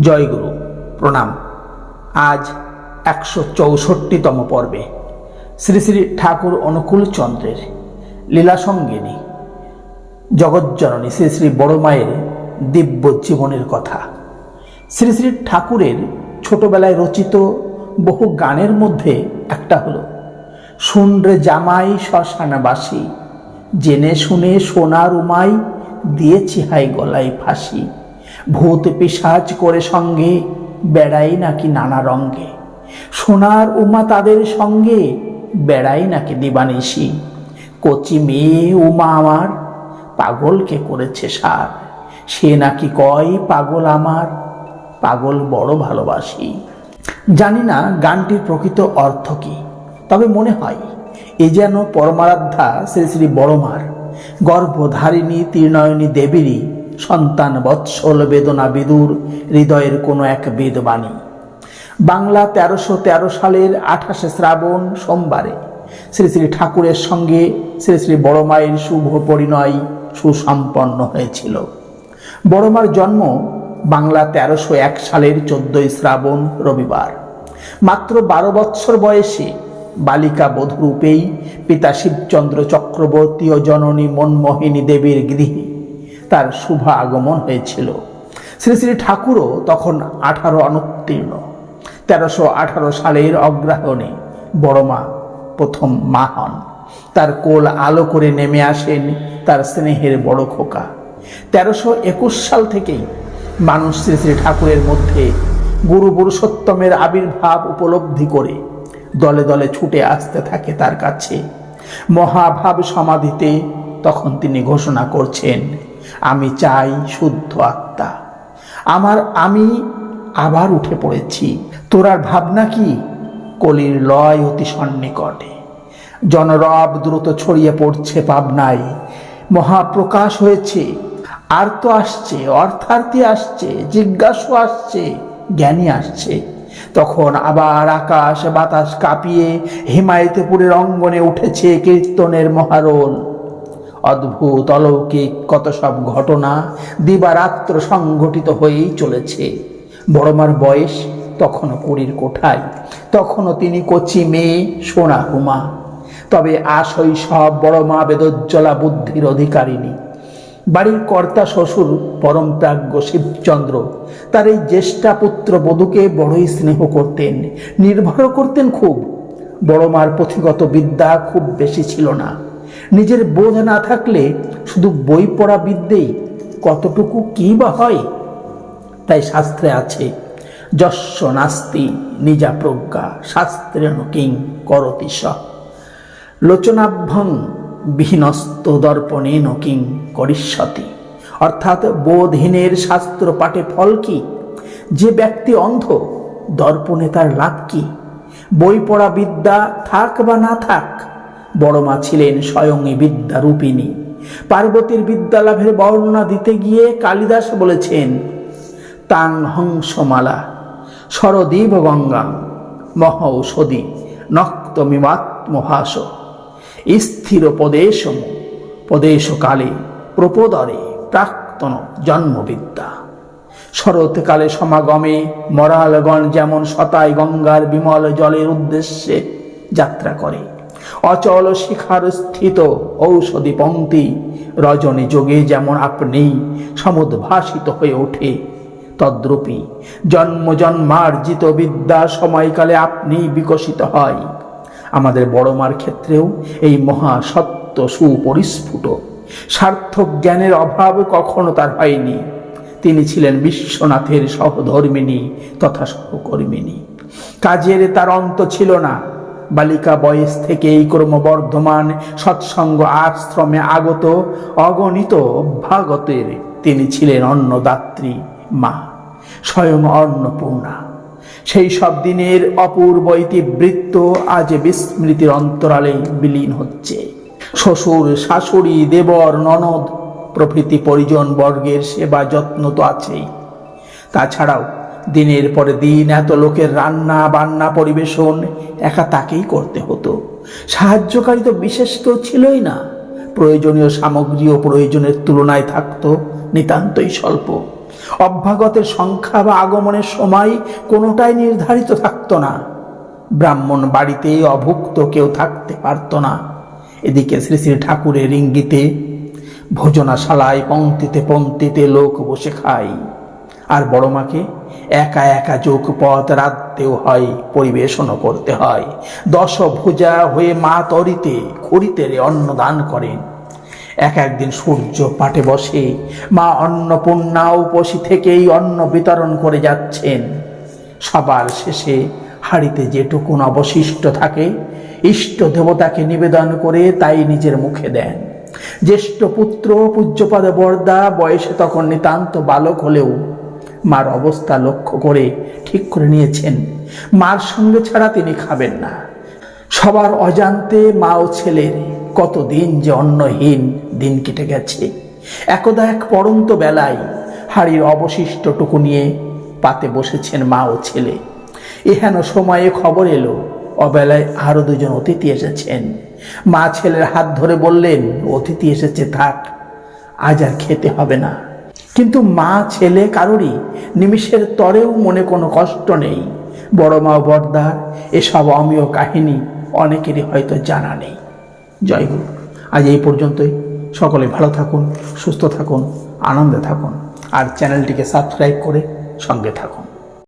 জয়গুরু, প্রণাম। আজ একশো চৌষট্টিতম পর্বে শ্রী শ্রী ঠাকুর অনুকূল চন্দ্রের লীলা সঙ্গিনী, জগজ্জননী শ্রী শ্রী বড় মায়ের দিব্য জীবনের কথা। শ্রী শ্রী ঠাকুরের ছোটবেলায় রচিত বহু গানের মধ্যে একটা হলো, শুনরে জামাই শ্মশানবাসী, জেনে শুনে সোনার উমাই দিয়েছি হাই গলায় ফাঁসি। ভূত পিসাজ করে সঙ্গে বেড়াই নাকি নানা রঙ্গে। সোনার উমা তাদের সঙ্গে বেড়াই নাকি দিবানিসি কচি মেয়ে উমা আমার, পাগলকে করেছে সার। সে নাকি কয়, পাগল আমার, পাগল বড় ভালোবাসি। জানি না গানটির প্রকৃত অর্থ কি, তবে মনে হয় এ যেন পরমারাধ্যা শ্রী শ্রী বড়মার, গর্ভধারিণী তীর্ণয়নী দেবীরই সন্তান বৎসল বেদনা বিদুর, হৃদয়ের কোনো এক বেদবাণী। বাংলা তেরোশো তেরো সালের আঠাশে শ্রাবণ সোমবারে শ্রী শ্রী ঠাকুরের সঙ্গে শ্রী শ্রী বড়মায়ের শুভ পরিণয় সুসম্পন্ন হয়েছিল। বড়মার জন্ম বাংলা তেরোশো এক সালের চোদ্দই শ্রাবণ রবিবার। মাত্র বারো বৎসর বয়সে বালিকা বধূরূপেই পিতা শিবচন্দ্র চক্রবর্তী ও জননী মনমোহিনী দেবীর গৃহে তার শুভ আগমন হয়েছিল। শ্রী শ্রী ঠাকুরও তখন আঠারো অনুত্তীর্ণ। তেরোশো আঠারো সালের অগ্রহায়ণে বড়মা প্রথম মা হন। তার কোল আলো করে নেমে আসেন তার স্নেহের বড় খোকা। তেরোশো একুশ সাল থেকেই মানুষ শ্রী শ্রী ঠাকুরের মধ্যে গুরু পুরুষোত্তমের আবির্ভাব উপলব্ধি করে দলে দলে ছুটে আসতে থাকে তার কাছে। মহাভাব সমাধিতে তখন তিনি ঘোষণা করছেন আমি চাই শুদ্ধ আত্মা। আমার আমি আবার উঠে পড়েছি। তোরার ভাবনা কি? কলির লয় অতি সন্নিকটে। জনরব দ্রুত ছড়িয়ে পড়ছে পাবনায়। মহাপ্রকাশ হয়েছে। আর তো আসছে অর্থার্থী আসছে, জিজ্ঞাসু আসছে, জ্ঞানী আসছে। তখন আবার আকাশ বাতাস কাঁপিয়ে হিমায়িতপুরের অঙ্গনে উঠেছে কীর্তনের মহারোল। অদ্ভুত অলৌকিক, কত সব ঘটনা দিবারাত্র সংঘটিত হয়েই চলেছে। বড়মার বয়স তখনও কুড়ির কোঠায়, তখনও তিনি কচি মেয়ে সোনা হুমা তবে আসই সব বড় মা বেদজ্জ্বলা বুদ্ধির অধিকারিণী। বাড়ির কর্তা শ্বশুর পরম প্রাজ্ঞ শিবচন্দ্র তার এই জ্যেষ্ঠা পুত্র বধূকে বড়ই স্নেহ করতেন, নির্ভর করতেন খুব। বড় মার পুঁথিগত বিদ্যা খুব বেশি ছিল না। নিজের বোধ না থাকলে শুধু বই পড়া বিদ্যেই কতটুকু কি বা হয়? তাই শাস্ত্রে আছে যস্য নাস্তি নিজা প্রজ্ঞা শাস্ত্রেণ কিং করতি স। লোচনাভ্যং বিহীনস্ত দর্পণেন কিং করিষ্যতি। অর্থাৎ বোধহীনের শাস্ত্র পাঠে ফল কি? যে ব্যক্তি অন্ধ, দর্পণে তার লাভ কি? বই পড়া বিদ্যা থাক বা না থাক বড় মা ছিলেন স্বয়ংই বিদ্যারূপিণী। পার্বতীর বিদ্যালাভের বর্ণনা দিতে গিয়ে কালিদাস বলেছেন, তাং হংসমালা, শরদীব গঙ্গা, মহৌষধি, নক্তমিমাত্মহাস, স্থির পদেশম পদেশকালে প্রপোদরে প্রাক্তন জন্মবিদ্যা। শরৎকালে সমাগমে মরালগণ যেমন শতায় গঙ্গার বিমল জলের উদ্দেশ্যে যাত্রা করে অচল শিখার স্থিত ঔষধি পঙ্ক্তি। রজনী যোগে যেমন আপনি সমুদ্ভাসিত হয়ে ওঠে, তদ্রূপী জন্ম জন্মার্জিত বিদ্যা সময়কালে আপনি বিকশিত হয়। আমাদের বড় মার ক্ষেত্রেও এই মহা সত্য সুপরিস্ফুট। সার্থক জ্ঞানের অভাব কখনো তার হয়নি। তিনি ছিলেন বিশ্বনাথের সহধর্মিনী তথা সহকর্মিনী কাজের তার অন্ত ছিল না। বালিকা বয়স থেকেই ক্রমবর্ধমান সৎসঙ্গ আশ্রমে আগত, অগণিত অভ্যাগতের তিনি ছিলেন অন্নদাত্রী মা, স্বয়ং অন্নপূর্ণা। সেই সব দিনের অপূর্ব ইতিবৃত্ত আজ বিস্মৃতির অন্তরালে বিলীন হচ্ছে। শ্বশুর, শাশুড়ি, দেবর, ননদ প্রভৃতি পরিজন বর্গের সেবা যত্ন তো আছেই। তাছাড়াও দিনের পরে দিন এত লোকের রান্না বান্না পরিবেশন একা তাকেই করতে হতো। সাহায্যকারী তো বিশেষ কেউ ছিলই না। প্রয়োজনীয় সামগ্রী ও প্রয়োজনের তুলনায় থাকতো নিতান্তই স্বল্প। অভ্যাগতের সংখ্যা বা আগমনের সময় কোনোটাই নির্ধারিত থাকতো না। ব্রাহ্মণ বাড়িতে অভুক্ত কেউ থাকতে পারতো না। এদিকে শ্রী শ্রী ঠাকুরের ইঙ্গিতে ভোজনাশালায় পংক্তিতে পংক্তিতে লোক বসে খায়। আর বড় মাকে একা একা যোগ পথ হয় পরিবেশনও করতে হয়। দশ ভুজা হয়ে মা তরিতে খড়িতে অন্ন দান করেন। এক একদিন সূর্য পাটে বসে মা অন্নপূর্ণা উপসী থেকেই অন্ন বিতরণ করে যাচ্ছেন। সবার শেষে হাড়িতে যেটুকুন অবশিষ্ট থাকে, ইষ্ট দেবতাকে নিবেদন করে তাই নিজের মুখে দেন। জ্যেষ্ঠ পুত্র পূজ্যপদ বর্দা বয়সে তখন নিতান্ত বালক হলেও মার অবস্থা লক্ষ্য করে ঠিক করে নিয়েছেন। মার সঙ্গে ছাড়া তিনি খাবেন না। সবার অজান্তে মা ও ছেলের কতদিন যে অন্নহীন দিন কেটে গেছে। একদা এক পরন্ত বেলায় হাড়ির অবশিষ্টটুকু নিয়ে পাতে বসেছেন মা ও ছেলে। এহেন সময়ে খবর এলো, অবেলায় আরও দুজন অতিথি এসেছেন। মা ছেলের হাত ধরে বললেন, অতিথি এসেছে, থাক, আজ আর খেতে হবে না। কিন্তু মা ছেলে কারোরই নিমিষের তরেও মনে কোনো কষ্ট নেই। বড় মা বর্দার এসব অমীয় কাহিনী অনেকেরই হয়তো জানা নেই। জয় গুরু। আজ এই পর্যন্তই। সকলে ভালো থাকুন, সুস্থ থাকুন, আনন্দে থাকুন। আর চ্যানেলটিকে সাবস্ক্রাইব করে সঙ্গে থাকুন।